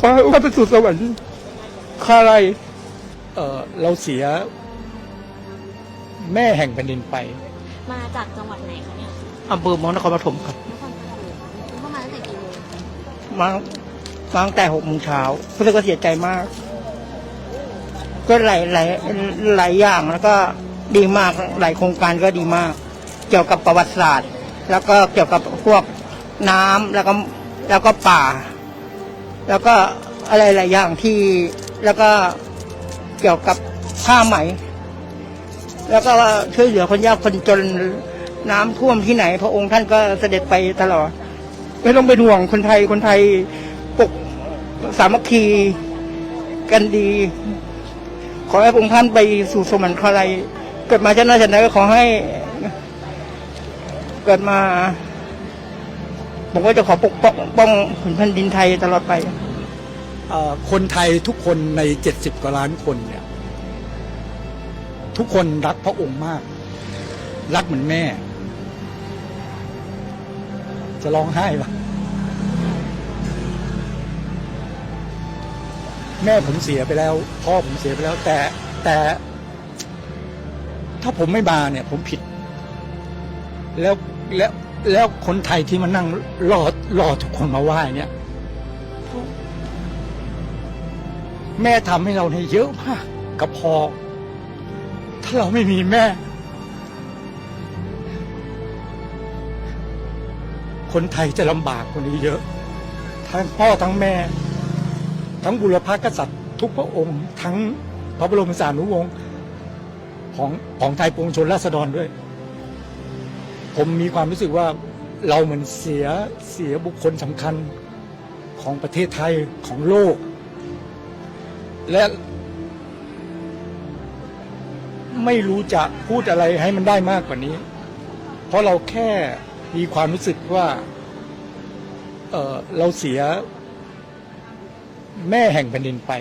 ขอให้ว่าไปสู่สวรรค์คาอะไรเออเราเสีย แม่แห่งแผ่นดินไปมาจากจังหวัดไหนคะเนี่ยอำเภอเมองนครปฐมครับ นครปฐมเข้ามาตั้งแต่กี่โมงมามาตั้งแต่หกโมงเช้าก็เลยก็เสียใจมาก ก็หลายหลายหลายอย่างแล้วก็ดีมากหลายโครงการก็ดีมาก เกี่ยวกับประวัติศาสตร์ แล้วก็เกี่ยวกับพวกน้ำแล้วก็แล้วก็ป่า แล้วก็อะไรหลายอย่างที่แล้วก็เกี่ยวกับผ้าไหม แล้วก็ช่วยเหลือคนยากคนจนน้ำท่วมที่ไหน พระองค์ท่านก็เสด็จไปตลอด ไม่ต้องเป็นห่วงคนไทยคนไทยปกสามัคคีกันดี ขอให้พระองค์ท่านไปสู่สวรรคาลัยเกิดมาชาติหนาชาติไหนก็ขอให้ เกิดมา ผมก็จะขอปกป้องป้องผืนแผ่นดินไทยตลอดไป เอ่อคนไทยทุกคนในเจ็ดสิบกว่าล้านคนเนี่ย ทุกคนรักพระองค์มาก รักเหมือนแม่ จะร้องไห้ปะแม่ผมเสียไปแล้ว พ่อผมเสียไปแล้ว แต่แต่ ถ้าผมไม่มาเนี่ย ผมผิด แล้วแล้ว แล้วคนไทยที่มานั่งรอรอทุกคนมาไหว้เนี่ย แม่ทำให้เราเนี่ยเยอะมากกับพอ ถ้าเราไม่มีแม่ คนไทยจะลำบากกว่านี้เยอะ ทั้งพ่อทั้งแม่ ทั้งบุรพกษัตริย์ ทุกพระองค์ ทั้งพระบรมสารีนุวงศ์ของของไทยปวงชนราษฎรด้วย ผมมีความรู้สึกว่าเราเหมือนเสียเสียบุคคลสำคัญของประเทศไทยของโลก และไม่รู้จะพูดอะไรให้มันได้มากกว่านี้ เพราะเราแค่มีความรู้สึกว่าเเราเสียแม่แห่งแผ่นดินไป